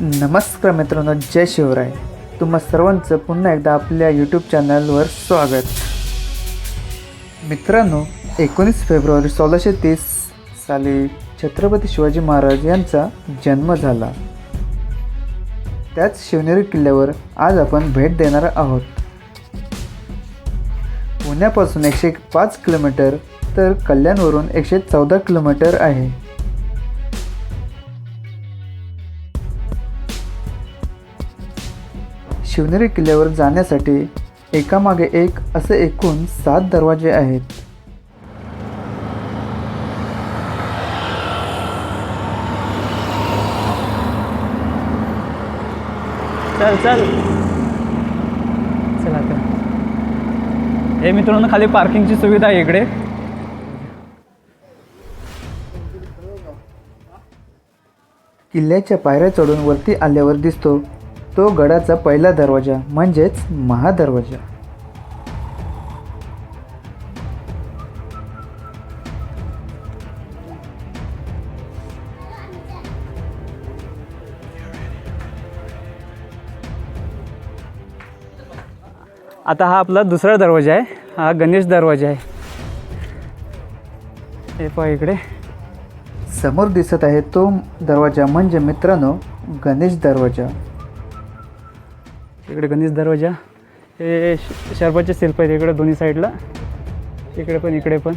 नमस्कार मित्रांनो जय शिवराय. तुम्हा सर्वांचं पुन्हा एकदा आपल्या यूट्यूब चॅनलवर स्वागत. मित्रांनो एकोणीस फेब्रुवारी सोळाशे तीस साली छत्रपती शिवाजी महाराज यांचा जन्म झाला. त्याच शिवनेरी किल्ल्यावर आज आपण भेट देणार आहोत. पुण्यापासून एकशे पाच किलोमीटर तर कल्याणवरून एकशे चौदा किलोमीटर आहे. शिवनेरी किल्ल्यावर जाण्यासाठी एकामागे एक असे एकूण सात दरवाजे आहेत. चल चल. चला हे मित्रांनो खाली पार्किंगची सुविधा आहे इकडे. किल्ल्याच्या पायऱ्या चढून वरती आल्यावर दिसतो तो गडाचा पहिला दरवाजा म्हणजेच महादरवाजा. आता हा आपला दुसरा दरवाजा आहे. हा गणेश दरवाजा आहे. हे पहा इकडे. समोर दिसत आहे तो दरवाजा म्हणजे मित्रांनो गणेश दरवाजा. इकडे गणेश दरवाजा. हे श- शरबतचे शिल्प आहेत इकडे दोन्ही साईडला. इकडे पण इकडे पण.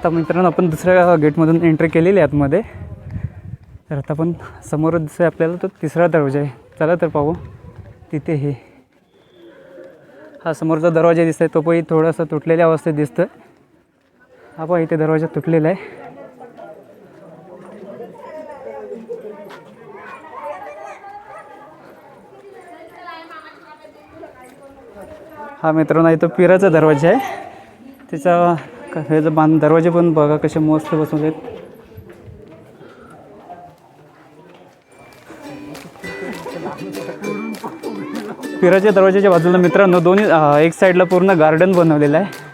आता मित्रांनो आपण दुसऱ्या गेटमधून एंट्री केलेली आहे आतमध्ये. तर आता आपण समोर दिसतोय आपल्याला तो तिसरा दरवाजा आहे. चला तर पाहू. तिथे हे. हा समोरचा दरवाजा दिसतोय तो पण थोडासा तुटलेल्या अवस्थेत दिसतोय. हा पहा इथे दरवाजा तुटलेला आहे. हा मित्रांनो इथं पिराचा दरवाजा आहे. त्याचा क- हे बांध दरवाजे पण बघा कसे मस्त बसवलेत पिराच्या दरवाजाच्या बाजूला मित्रांनो दोन्ही एक साईडला पूर्ण गार्डन बनवलेलं आहे.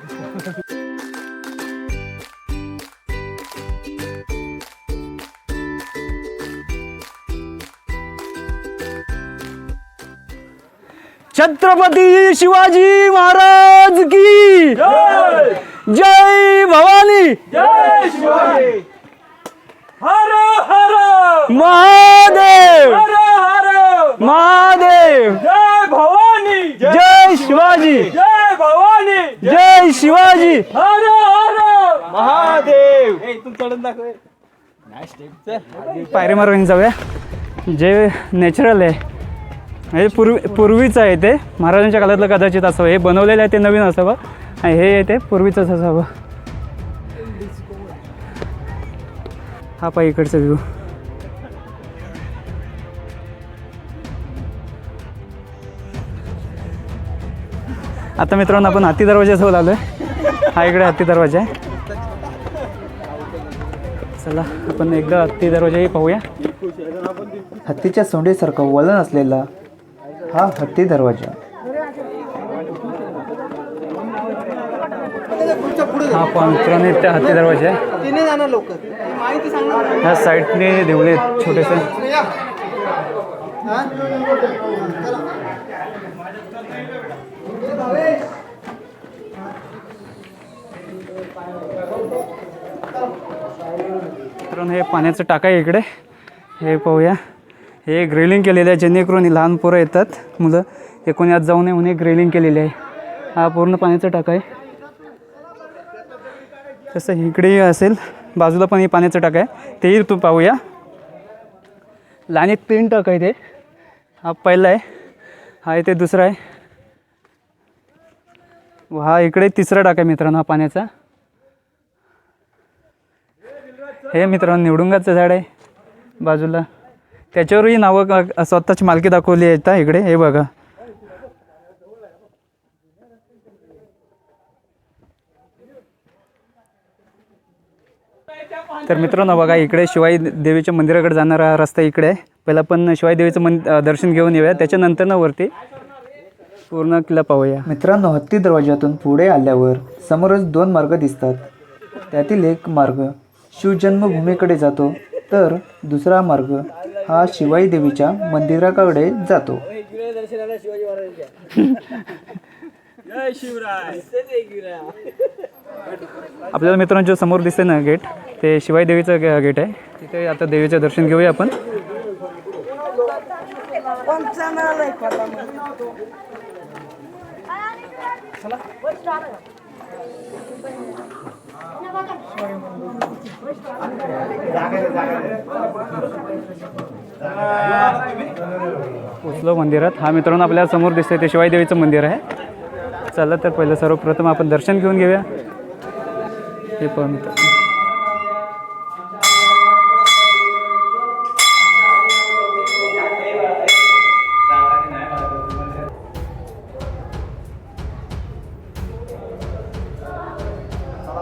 छत्रपती शिवाजी महाराज की जय भवानी। हर हर। महादेव। हर हर। महादेव। जय भवानी। जय शिवाजी। जय भवानी। जय शिवाजी। हर हर। महादेव। तू चढून दाखव. पायरी मारून जाऊया. जे नॅचरल आहे. म्हणजे पूर्वी पूर्वीचं आहे ते. महाराजांच्या काळातलं कदाचित असावं हे बनवलेलं आहे ते नवीन असावं. आणि हे येते ते पूर्वीचंच असावं हा पाय इकडचा व्ह्यू आता मित्रांनो आपण हत्ती दरवाजाजवळ आलो आहे हा इकडे हत्ती दरवाजा आहे. चला आपण एकदा हत्ती दरवाजाही पाहूया. हत्तीच्या सोंडीसारखं वलन असलेला हा हत्ती दरवाजा. हा मित्रांनो त्या हत्ती दरवाजा. ह्या साईडने देवले छोटेसे. मित्रांनो हे पाण्याचं टाका आहे इकडे. हे पाहूया. हे ग्रिलिंग केलेलं आहे जेणेकरून लहान पोरं येतात मुलं. हे कोणी आत जाऊ नये म्हणून ग्रिलिंग केलेली आहे. हा पूर्ण पाण्याचा टाका आहे. तसं इकडेही असेल बाजूला पण हे पाण्याचं टाक आहे. तेही तू पाहूया. लाणीत तीन टाक आहे ते. हा पहिला आहे हा इथे दुसरा आहे. व हा इकडे तिसरा टाक आहे मित्रांनो हा पाण्याचा. हे मित्रांनो निवडुंगाचं झाड आहे बाजूला. त्याच्यावरही नावं स्वतःची मालकी दाखवली आहे इकडे हे बघा. तर मित्रांनो बघा इकडे शिवाई देवीच्या मंदिराकडे जाणारा हा रस्ता इकडे आहे. पहिला पण शिवाई देवीचं मन दर्शन घेऊन येऊया. त्याच्यानंतर ना वरती पूर्ण किल्ला पाहूया. मित्रांनो हत्ती दरवाजातून पुढे आल्यावर समोरच दोन मार्ग दिसतात. त्यातील एक मार्ग शिवजन्मभूमीकडे जातो तर दुसरा मार्ग हा शिवाई देवीच्या मंदिराकडे जातो. जय शिवराय. आपल्याला मित्रांनो जो समोर दिसते ना गेट ते शिवाई देवीचं गे- गेट आहे. तिथे आता देवीचं दर्शन घेऊया आपण. उचलो मंदिरात. हा मित्रांनो आपल्यासमोर दिसतंय ते शिवाई देवीचं मंदिर आहे. चला तर पहिलं सर्वप्रथम आपण दर्शन घेऊन घेऊया. हे पण.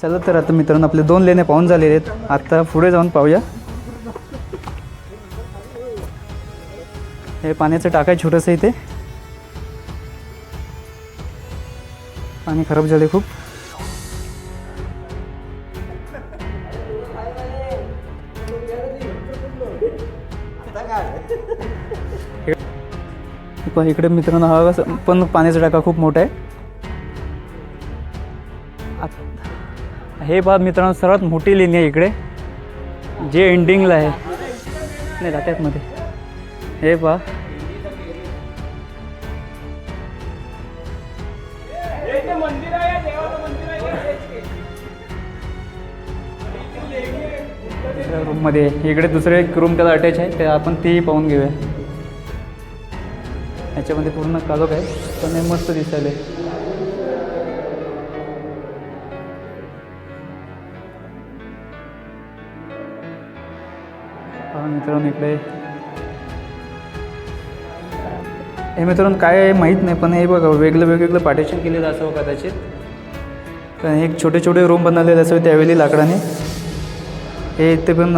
चला तर आता मित्रांनो आपले दोन लेणे पाहून झालेले आहेत. आता पुढे जाऊन पाहूया. हे पाण्याचं टाकाय छोटंसं इथे. पाणी खराब झाले खूप. पण इकडे मित्रांनो हा पण पाण्याचा टाका खूप मोठा आहे. हे बा मित्रांनो सर्वात मोठी लेणी आहे इकडे. जे एंडिंगला आहे. नाही जात्यात मध्ये हे बा रूममध्ये आहे. इकडे दुसरे एक रूम त्याला अटॅच आहे. ते आपण तेही पाहून घेऊया. ह्याच्यामध्ये पूर्ण कालोख आहे. पण हे मस्त दिसायला पहा हे मित्रांनो काय आहे माहीत नाही पण हे बघा वेगळं वेगवेगळं पार्टिशन केलेलं असावं कदाचित. कारण एक छोटे छोटे रूम बनवलेले असावे त्यावेळी लाकडाने. हे इथे पण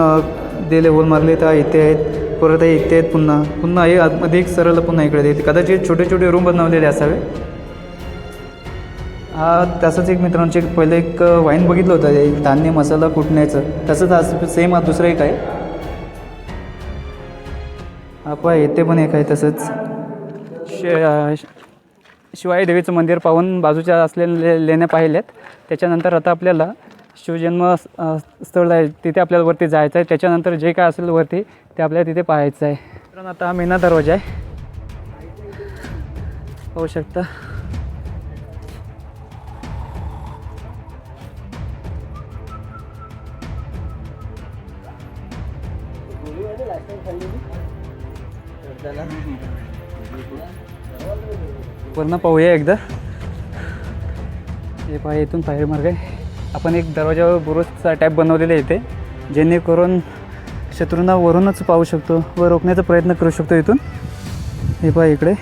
दिले होल मारले तर इथे आहेत परत हे इथे आहेत पुन्हा. पुन्हा हे आतमध्ये एक सरळ पुन्हा इकडे आहेत. कदाचित छोटे छोटे रूम बनवलेले असावे. हा तसंच एक मित्रांचे पहिले एक वाईन बघितलं होतं एक धान्य मसाला कुटण्याचं. तसंच असं सेम हा दुसरं एक आहे. हा पहा येथे पण एक आहे तसंच. शे शिवाई देवीचं मंदिर पाहून बाजूच्या असलेले लेण्या पाहिल्यात त्याच्यानंतर आता आपल्याला शिवजन्म स्थळ आहे तिथे आपल्याला वरती जायचं आहे त्याच्यानंतर जे काय असेल वरती ते आपल्याला तिथे पाहायचं आहे कारण आता हा मेना दरवाजा आहे. पाहू शकता. वरनं पाहूया एकदा. हे पहा इथून पायरी मार्ग आहे. आपण एक दरवाजावर बुरुजचा टॅप बनवलेला आहे इथे जेणेकरून शत्रूंना वरूनच पाहू शकतो व रोखण्याचा प्रयत्न करू शकतो इथून. हे पहा इकडे.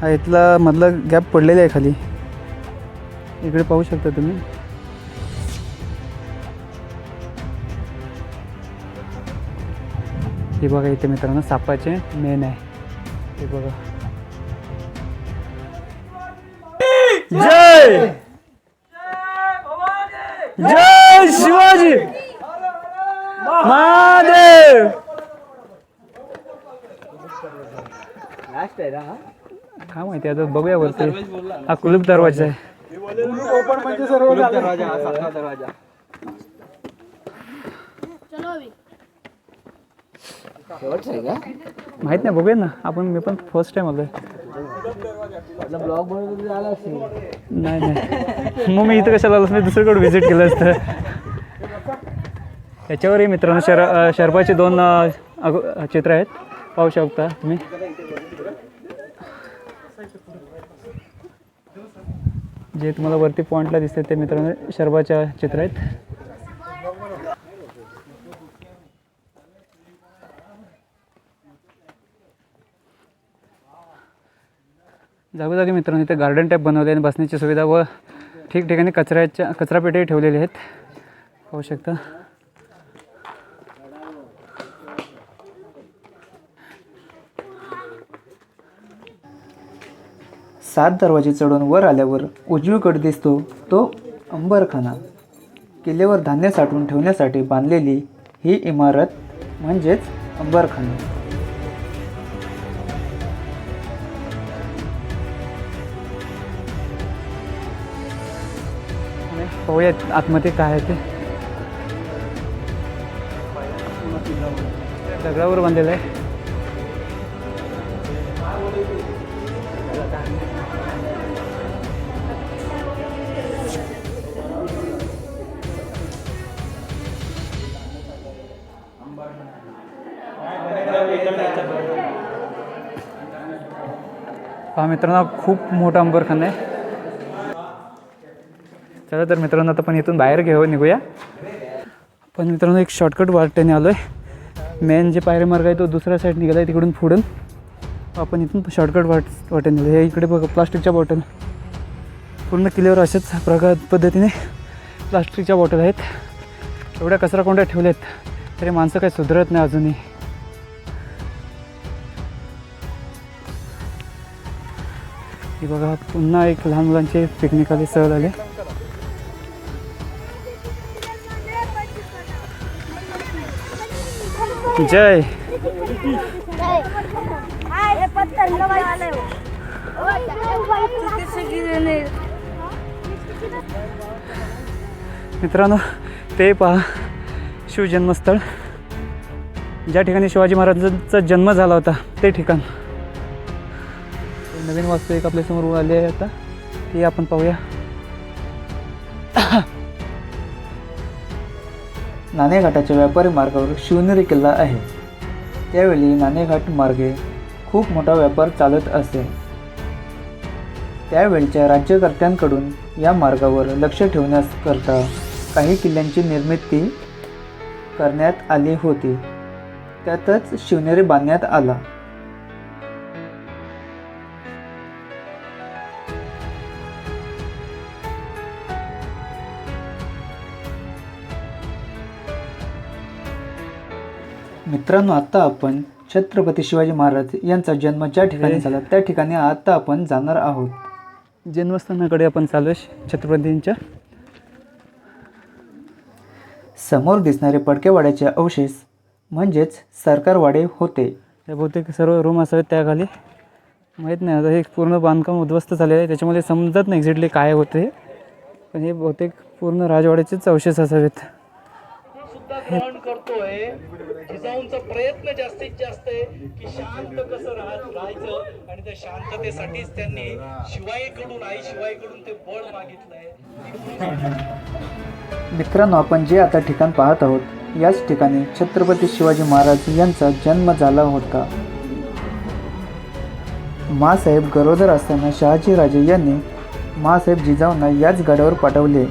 हा इथला मधला गॅप पडलेला आहे खाली. इकडे पाहू शकता तुम्ही. हे बघा इथे मित्रांनो सापाचे मेन आहे. हे बघा. जय! जय शिवाजी! महादेव! काय माहिती आता बघूया वरती. हा कुलूप दरवाजा आहे. माहीत नाही बघूया ना. आपण मी पण फर्स्ट टाइम आलोय. नाही नाही. मग मी इथं कशाला आलोच मी दुसरीकडे व्हिजिट केलं असतं. याच्यावरही मित्रांनो शर शर्पाचे दोन अगो- चित्र आहेत. पाहू शकता तुम्ही. जे तुम्हाला वरती पॉईंटला दिसते ते मित्रांनो शर्बाच्या चित्र आहेत. जागोजागी मित्रांनो इथे गार्डन टाईप बनवले आणि बसण्याची सुविधा व ठिकठिकाणी कचऱ्याच्या कचरापेटी ठेवलेले आहेत. पाहू शकता. सात दरवाजे चढून वर आल्यावर उजवीकडे दिसतो तो अंबरखाना. किल्ल्यावर धान्य साठवून ठेवण्यासाठी बांधलेली ही इमारत म्हणजेच अंबरखाना. आणि पाहूया आतमध्ये काय आहे ते. दगडावर बांधलेलं आहे. हा मित्रांनो खूप मोठा अंबरखाना आहे. चला तर मित्रांनो आता आपण इथून बाहेर घेऊ निघूया. पण मित्रांनो एक शॉर्टकट वाटेने आलो आहे मेन जे पायरेमार्ग आहे तो दुसऱ्या साईड निघाला आहे तिकडून पुढून. आपण इथून शॉर्टकट वाट वाटेने आलो हे इकडे बघा प्लास्टिकच्या बॉटल पूर्ण किल्ल्यावर अशाच प्रकार पद्धतीने प्लास्टिकच्या बॉटल आहेत. एवढ्या कचरा कोंड्या ठेवल्यात तरी माणसं काही सुधरत नाही अजूनही. हे बघा पुन्हा एक लहान मुलांचे पिकनिक आले सहल आले. जय. मित्रांनो ते पहा शिवजन्मस्थळ ज्या ठिकाणी शिवाजी महाराजांचा जन्म झाला होता ते ठिकाण. नवीन वास्तू एक आपल्यासमोर आले आहे आता. ते आपण पाहूया. नाणेघाटाच्या व्यापारी मार्गावर शिवनेरी किल्ला आहे. त्यावेळी नाणेघाट मार्गे खूप मोठा व्यापार चालत असे. त्यावेळच्या राज्यकर्त्यांकडून या मार्गावर लक्ष ठेवण्याकरता काही किल्ल्यांची निर्मिती करण्यात आली होती. त्यातच शिवनेरी बांधण्यात आला. मित्रांनो आता आपण छत्रपती शिवाजी महाराज यांचा जन्म ज्या ठिकाणी झाला त्या ठिकाणी आता आपण जाणार आहोत. जन्मस्थानाकडे आपण चालू आहे छत्रपतींच्या. समोर दिसणारे पडकेवाड्याचे अवशेष म्हणजेच सरकारवाडे होते. त्या बहुतेक सर्व रूम असावेत त्याखाली. माहीत नाही आता हे पूर्ण बांधकाम उद्ध्वस्त झालेलं आहे त्याच्यामध्ये समजत नाही एक्झॅक्टली काय होते पण हे बहुतेक पूर्ण राजवाड्याचेच अवशेष असावेत. ग्रहण करतोय जिजाऊंचा प्रयत्न जास्तीत जास्त आहे की शांत कसं राहायचं आणि त्या शांततेसाठीच त्यांनी शिवाईकडून आई शिवाईकडून ते बळ मागितलंय. मित्रांनो आपण जे आता ठिकाण पाहत आहोत याच ठिकाणी छत्रपती शिवाजी महाराज यांचा जन्म झाला होता. मासाहेब गरोदर असताना शहाजीराजे यांनी मासाहेब जिजाऊंना याच गडावर पाठवले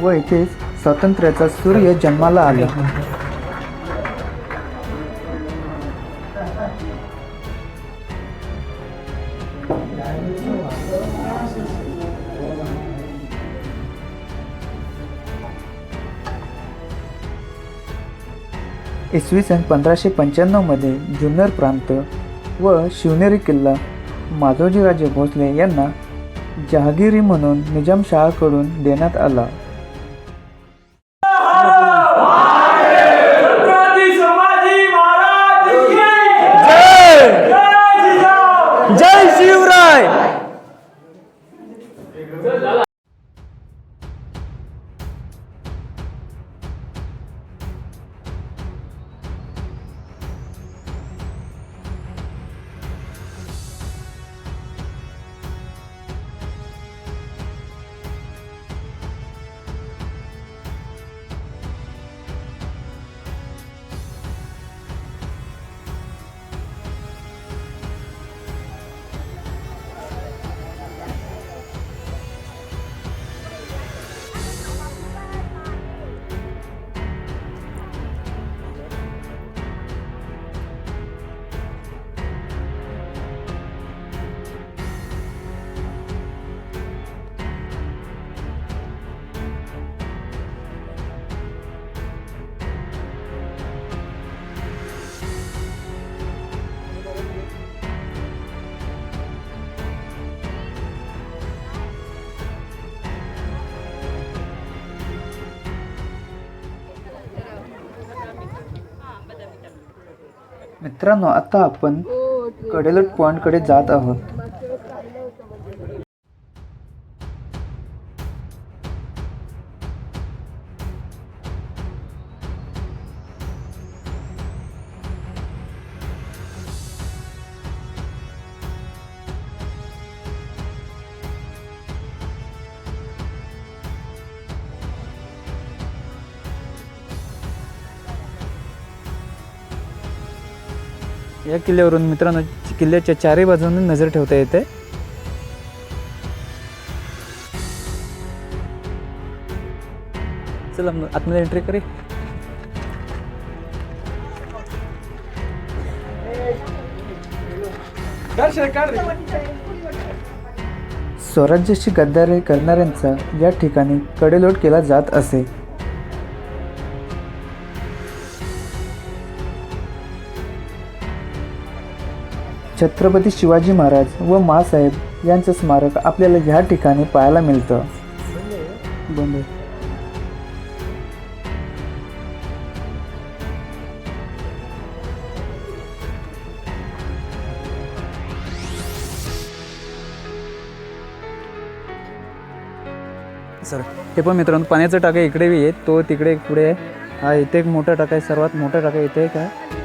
व इथेच स्वातंत्र्याचा सूर्य जन्माला आला. इसवी सन पंधराशे पंच्याण्णवमध्ये जुन्नर प्रांत व शिवनेरी किल्ला माधोजीराजे भोसले यांना जहागिरी म्हणून निजामशहाकडून देण्यात आला. मित्रांनो आता आपण कडेलोट पॉईंटकडे जात आहोत. किल्ल्यावरून मित्रांनो किल्ल्याच्या चारही बाजूंनी नजर ठेवता येते. चला मग आतमध्ये एंट्री करे स्वराज्याची गद्दारी करणाऱ्यांचा या ठिकाणी कडेलोट केला जात असे. छत्रपती शिवाजी महाराज व माँसाहेब यांचं स्मारक आपल्याला ह्या ठिकाणी पाहायला मिळतं. बंद. सर हे पण मित्रांनो पाण्याचा टाका इकडे बी आहे तो तिकडे पुढे आहे. हा इथे एक मोठा टाका आहे सर्वात मोठा टाका इथे एक आहे.